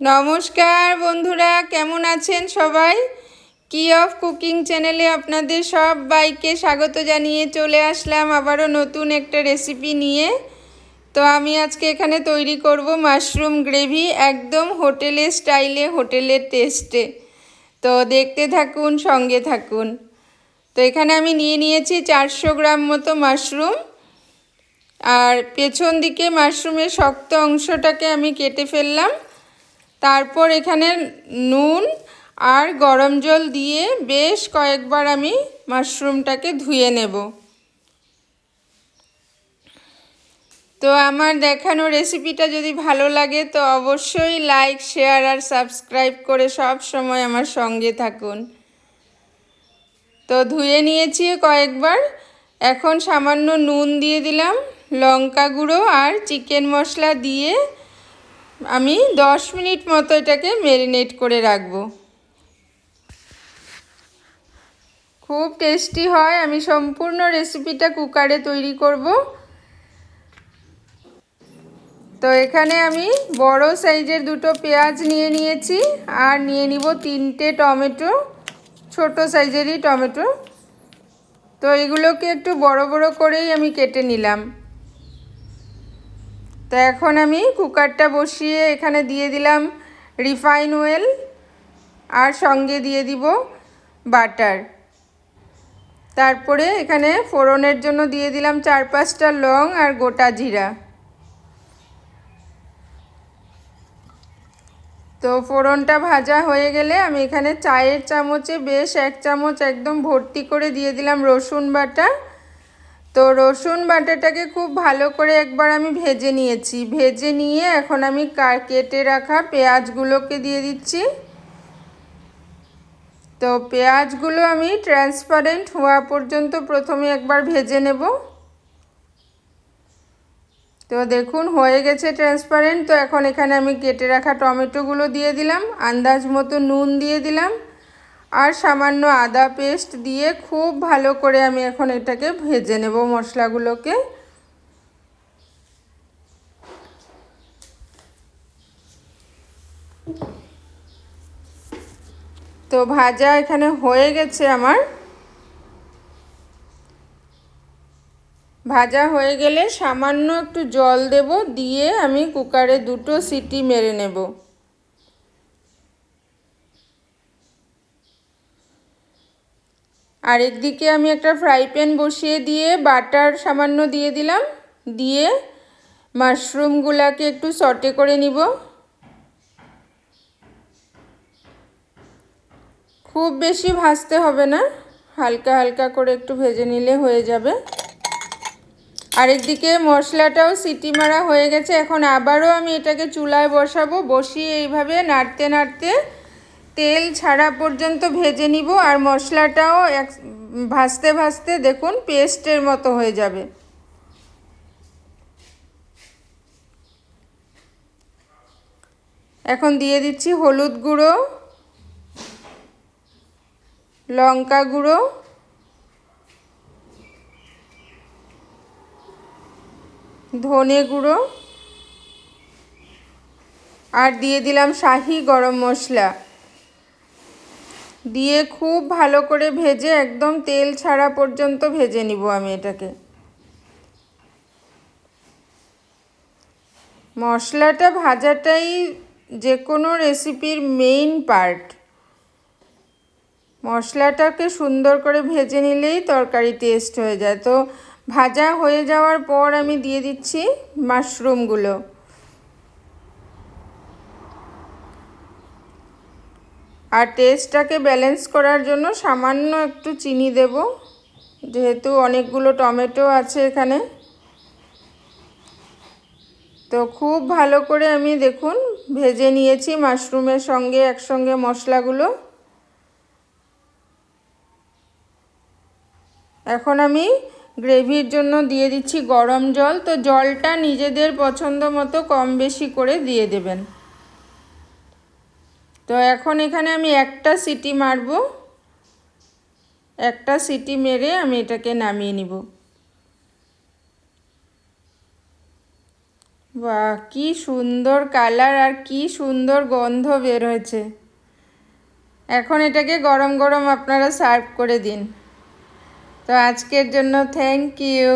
নমস্কার বন্ধুরা, কেমন আছেন সবাই? কি অফ কুকিং চ্যানেলে আপনাদের সব বাইকে স্বাগত জানিয়ে চলে আসলাম আবারও নতুন একটা রেসিপি নিয়ে। তো আমি আজকে এখানে তৈরি করব মাশরুম গ্রেভি একদম হোটেলের স্টাইলে হোটেলের টেস্টে তো দেখতে থাকুন, সঙ্গে থাকুন। তো এখানে আমি নিয়ে নিয়েছি চারশো গ্রাম মতো মাশরুম আর পেছন দিকে মাশরুমের শক্ত অংশটাকে আমি কেটে ফেললাম। তারপর এখানে নুন আর গরম জল দিয়ে বেশ কয়েকবার আমি মাশরুমটাকে ধুয়ে নেব। তো আমার দেখানো রেসিপিটা যদি ভালো লাগে তো অবশ্যই লাইক, শেয়ার আর সাবস্ক্রাইব করে সব সময় আমার সঙ্গে থাকুন। তো ধুয়ে নিয়েছি কয়েকবার। এখন সামান্য নুন দিয়ে দিলাম, লঙ্কা গুঁড়ো আর চিকেন মশলা দিয়ে আমি দশ মিনিট মতো এটাকে ম্যারিনেট করে রাখব। খুব টেস্টি হয়। আমি সম্পূর্ণ রেসিপিটা কুকারে তৈরি করব। তো এখানে আমি বড় সাইজের দুটো পেঁয়াজ নিয়ে নিয়েছি আর নিয়ে নিব তিনটে টমেটো, ছোট সাইজেরই টমেটো। তো এগুলোকে একটু বড় বড় করেই আমি কেটে নিলাম। তো এখন আমি কুকারটা বসিয়ে এখানে দিয়ে দিলাম রিফাইন অয়েল আর সঙ্গে দিয়ে দিব বাটার। তারপরে এখানে ফোড়নের জন্য দিয়ে দিলাম চার পাঁচটা লং আর গোটা জিরা। তো ফোড়নটা ভাজা হয়ে গেলে আমি এখানে চায়ের চামচে বেশ এক চামচ একদম ভর্তি করে দিয়ে দিলাম রসুন বাটা। তো রসুন বাটাটাকে খুব ভালো করে একবার আমি ভেজে নিয়েছি। ভেজে নিয়ে এখন আমি কেটে রাখা পেঁয়াজগুলোকে দিয়ে দিচ্ছি। তো পেঁয়াজগুলো আমি ট্রান্সপারেন্ট হওয়া পর্যন্ত প্রথমে একবার ভেজে নেব। তো দেখুন, হয়ে গেছে ট্রান্সপারেন্ট তো এখন এখানে আমি কেটে রাখা টমেটোগুলো দিয়ে দিলাম। আন্দাজ মতো নুন দিয়ে দিলাম। আর সামান্য আদা পেস্ট দিয়ে খুব ভালো করে আমি এখন এটাকে ভেজে নেব মশলাগুলোকে। তো ভাজা এখানে হয়ে গেছে আমার। ভাজা হয়ে গেলে সামান্য একটু জল দেব, দিয়ে আমি কুকারে দুটো সিটি মেরে নেব। আর একদিকে আমি একটা ফ্রাই প্যান বসিয়ে দিয়ে বাটার সামান্য দিয়ে দিলাম। দিয়ে মাশরুমগুলাকে একটু সটে করে নিব। খুব বেশি ভাজতে হবে না, হালকা হালকা করে একটু ভেজে নিলে হয়ে যাবে। আরেকদিকে মশলাটাও সিটি মারা হয়ে গেছে, এখন আবারও আমি এটাকে চুলায় বসাবো, বসিয়ে এইভাবে নাড়তে নাড়তে তেল ছাড়া পর্যন্ত ভেজে নিব আর মশলাটাও এক, ভাজতে ভাজতে দেখুন পেস্টের মতো হয়ে যাবে। এখন দিয়ে দিচ্ছি হলুদ গুঁড়ো, লঙ্কা গুঁড়ো, ধনে গুঁড়ো আর দিয়ে দিলাম শাহি গরম মশলা। দিয়ে খুব ভালো করে ভেজে একদম তেল ছাড়া পর্যন্ত ভেজে নিব আমি এটাকে। মশলাটা ভাজাটাই যে কোনো রেসিপির মেইন পার্ট মশলাটাকে সুন্দর করে ভেজে নিলেই তরকারি টেস্ট হয়ে যায়। তো ভাজা হয়ে যাওয়ার পর আমি দিয়ে দিচ্ছি মাশরুমগুলো আর টেস্টটাকে ব্যালেন্স করার জন্য সামান্য একটু চিনি দেব। যেহেতু অনেকগুলো টমেটো আছে এখানে। তো খুব ভালো করে আমি দেখুন, ভেজে নিয়েছি মাশরুমের সঙ্গে একসঙ্গে মশলাগুলো। এখন আমি গ্রেভির জন্য দিয়ে দিচ্ছি গরম জল। তো জলটা নিজেদের পছন্দ মতো কম বেশি করে দিয়ে দেবেন। তো এখন এখানে আমি একটা সিটি মারব। একটা সিটি মেরে আমি এটাকে নামিয়ে নিব। বাহ, কি সুন্দর কালার আর কি সুন্দর গন্ধ বের হয়েছে। এখন এটাকে গরম গরম আপনারা সার্ভ করে দিন। তো আজকের জন্য থ্যাংক ইউ।